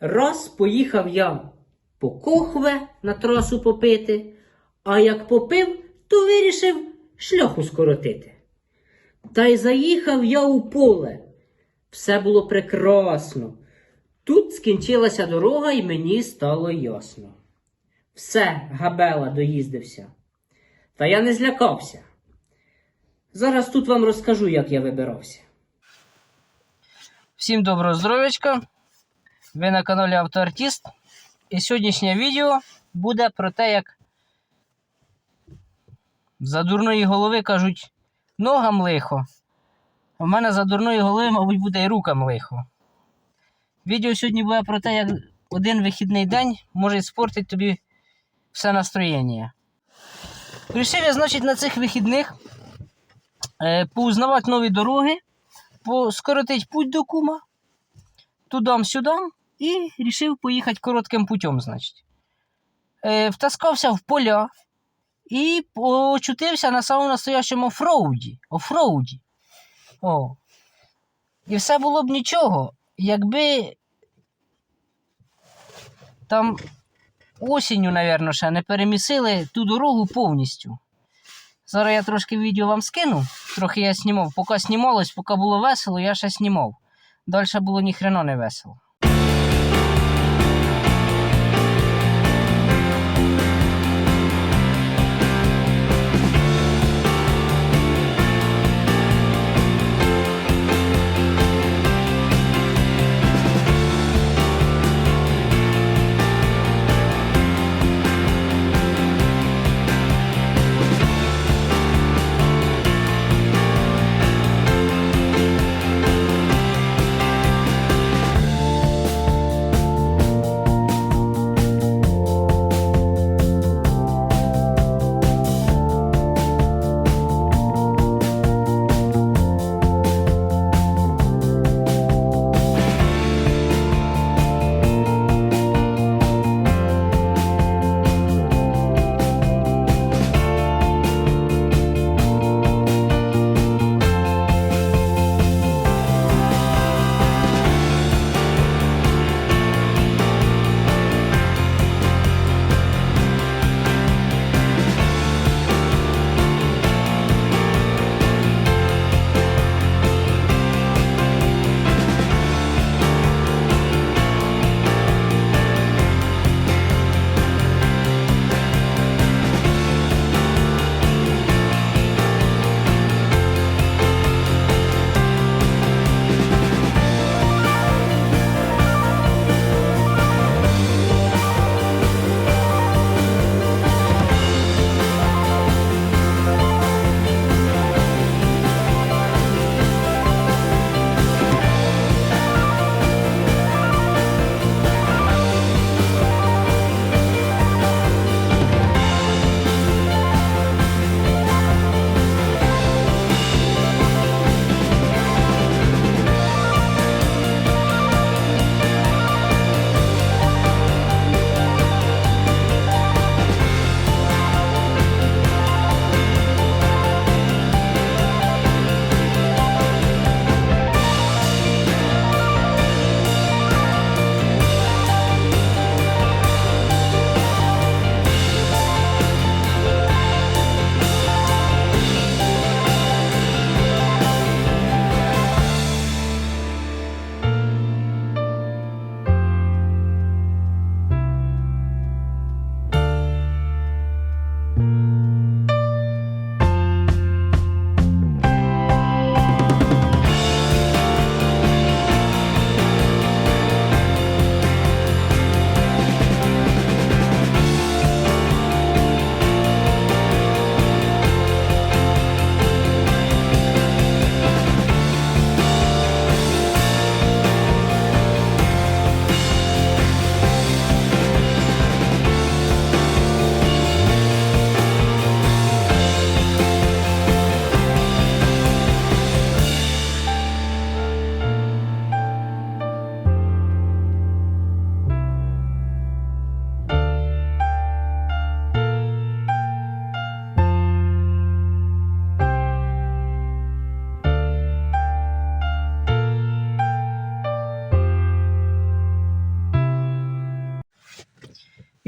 Раз поїхав я по кохве на трасу попити, а як попив, то вирішив шляху скоротити. Та й заїхав я у поле. Все було прекрасно. Тут скінчилася дорога, і мені стало ясно. Все, габела доїздився. Та я не злякався. Зараз тут вам розкажу, як я вибирався. Всім доброго здоров'ячка! Ви на каналі Автоартіст. І сьогоднішнє відео буде про те, як за дурної голови кажуть ногам лихо. У мене за дурної голови, мабуть, буде і рукам лихо. Відео сьогодні буде про те, як один вихідний день може спортити тобі все настроєння. Рішив я, значить, на цих вихідних е, поузнавати нові дороги, скоротити путь до кума, тудам-сюдам, і рішив поїхати коротким путем, значить. Е, втаскався в поля і очутився на самому настоящому офроуді. офроуді. О. І все було б нічого, якби там осінню, напевно, ще не перемісили ту дорогу повністю. Зараз я трошки відео вам скину. Трохи я знімав. Поки знімалось, поки було весело, я ще знімав. Далі було ніхрена не весело.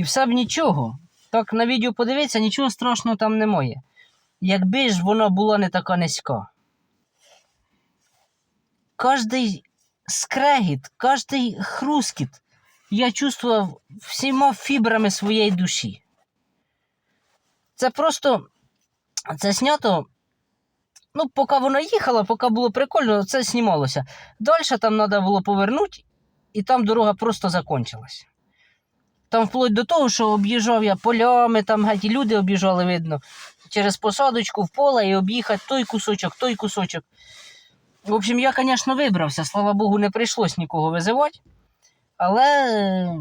І все б нічого. Так на відео подивитися, нічого страшного там немає. Якби ж воно було не така низька. Кожний скрегіт, кожний хрускіт я чувствував всіма фібрами своєї душі. Це просто це знято. Ну, поки воно їхало, поки було прикольно, це знімалося. Далі там треба було повернути, і там дорога просто закончилась. Там вплоть до того, що об'їжджав я полями, там геть і люди об'їжджали, видно, через посадочку в поле і об'їхати той кусочок, той кусочок. В общем, я, звісно, вибрався, слава Богу, не прийшлось нікого визивати. Але е,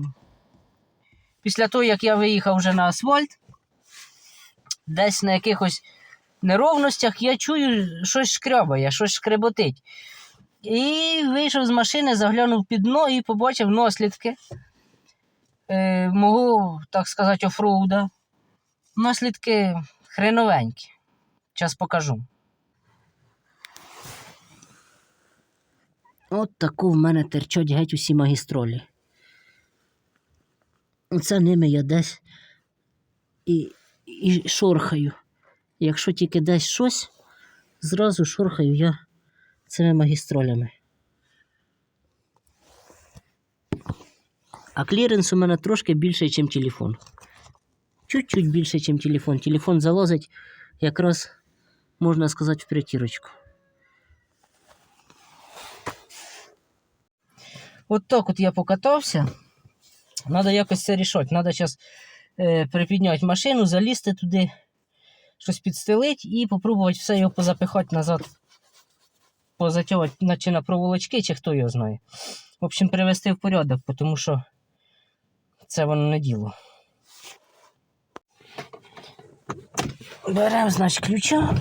після того, як я виїхав вже на асфальт, десь на якихось неровностях я чую, щось шкрябає, щось шкреботить. І вийшов з машини, заглянув під дно і побачив наслідки мого, так сказати, офроуда. Наслідки хреновенькі. Зараз покажу. От таку в мене терчать геть усі магістролі. Оце ними я десь і, і шорхаю. Якщо тільки десь щось, зразу шорхаю я цими магістролями. А кліренс у мене трошки більший, ніж телефон. Чуть-чуть більше, ніж телефон. Телефон залазить якраз, можна сказати, в притірочку. От так от я покатався. Надо якось це рішати. Надо зараз е, припідняти машину, залізти туди, щось підстелити і попробувати все його позапихати назад, позатягувати на- чи на проволочки, чи хто його знає. В общем, привести в порядок, тому що це воно не діло. Беремо, значить, ключа.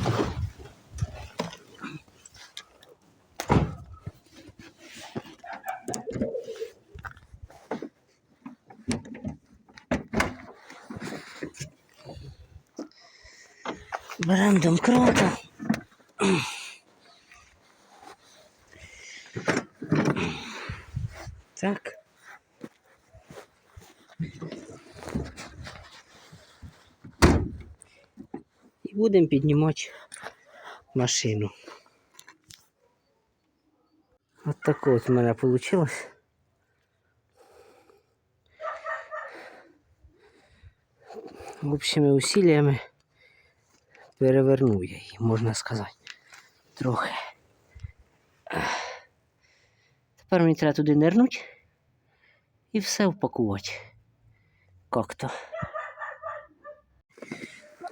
Беремо домкрата. Так. І будемо піднімати машину. От таке от в мене вийшло. Общими усилиями перевернув я її, можна сказати. Трохи. Тепер мені треба туди нирнути і все впакувати. Как-то.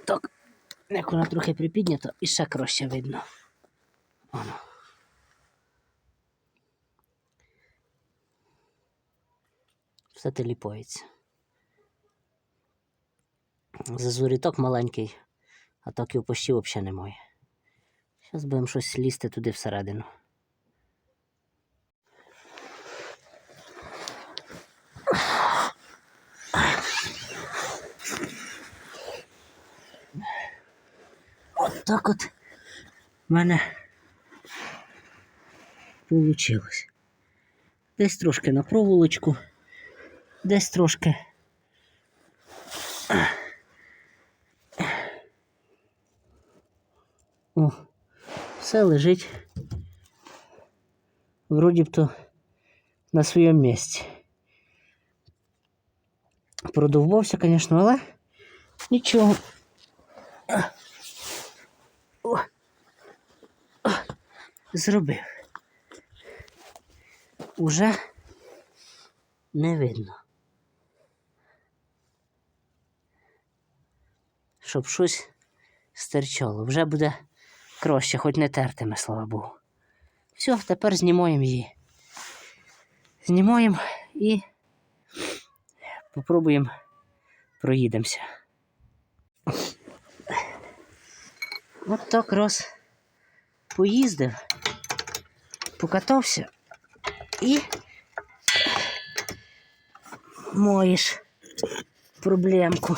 Так. Як вона трохи припіднята і ще краще видно. Воно. Все теліпається. Зазоріток маленький, а так його почти взагалі немає. Зараз будемо щось лізти туди всередину. так от в мене вийшло. Десь трошки на проволочку, десь трошки. О, все лежить вроді б то на своєму місці. Продовбався, звісно, але нічого. Зробив. Уже не видно. Щоб щось стирчало. Вже буде краще, хоч не тертиме, слава Богу. Все, тепер знімаємо її. Знімаємо і попробуємо проїдемося. От так раз поїздив, покатався і маєш проблемку.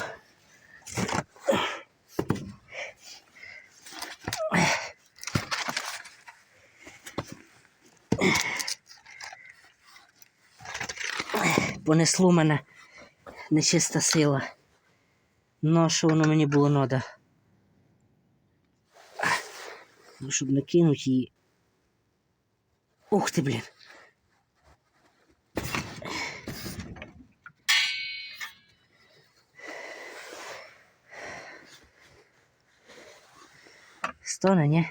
Понесло мене нечиста сила. Ну, що воно мені було надо? Ну, щоб накинути її. Ух ти, блін. Стоне, ні?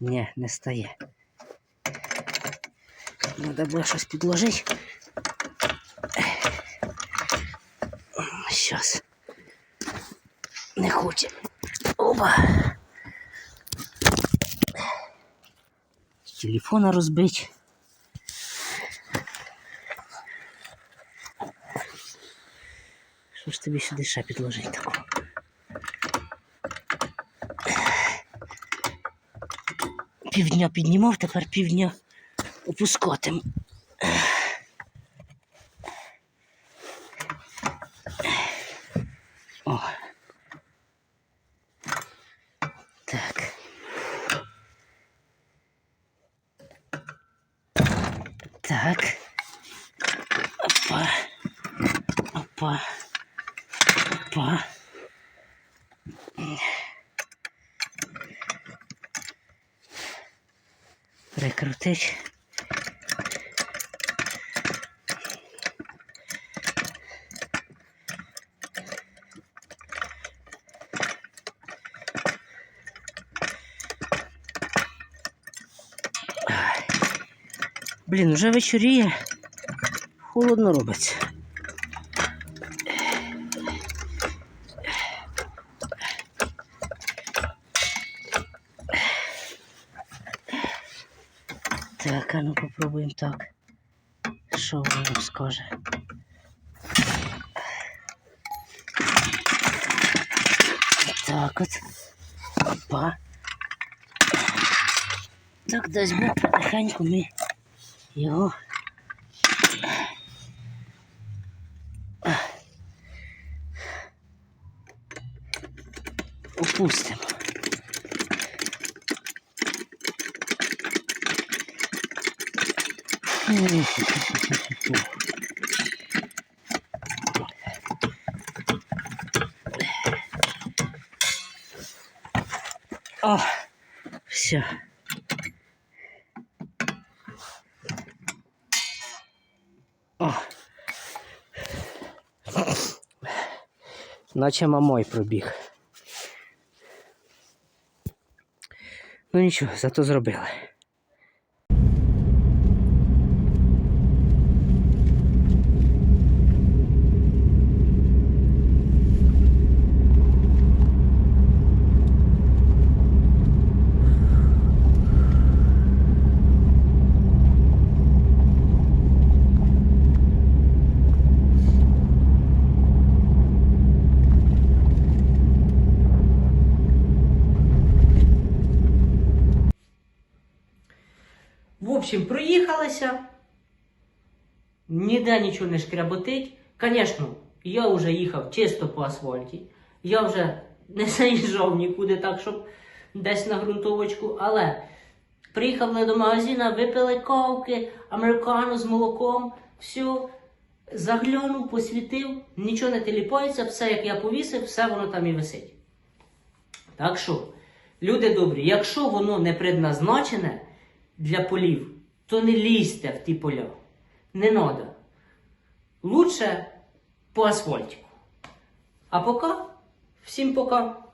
Ні, не стає. Треба було щось підложити. Щас. Не хоче. Оба. Телефона розбить. Що ж тобі сюди ще підложити? Півдня піднімав, тепер півдня опускатим. Прикрутить. Блін, вже вечоріє. Холодно робиться. Так, а ну попробуємо так. Що воно скаже? Так от. Опа. Так, дасть Бог потихеньку ми його. Опустимо. О, все. О. Наче мамой пробіг. Ну нічого, зато зробили. В общем, проїхалися. Ніде нічого не шкряботить. Звісно, я вже їхав чисто по асфальті. Я вже не заїжджав нікуди так, щоб десь на ґрунтовочку. Але приїхали до магазина, випили ковки, американу з молоком, все. Заглянув, посвітив, нічого не теліпається, все як я повісив, все воно там і висить. Так що, люди добрі, якщо воно не предназначене для полів, то не лізьте в ті поля. Не треба. Лучше по асфальтику. А пока, всім пока.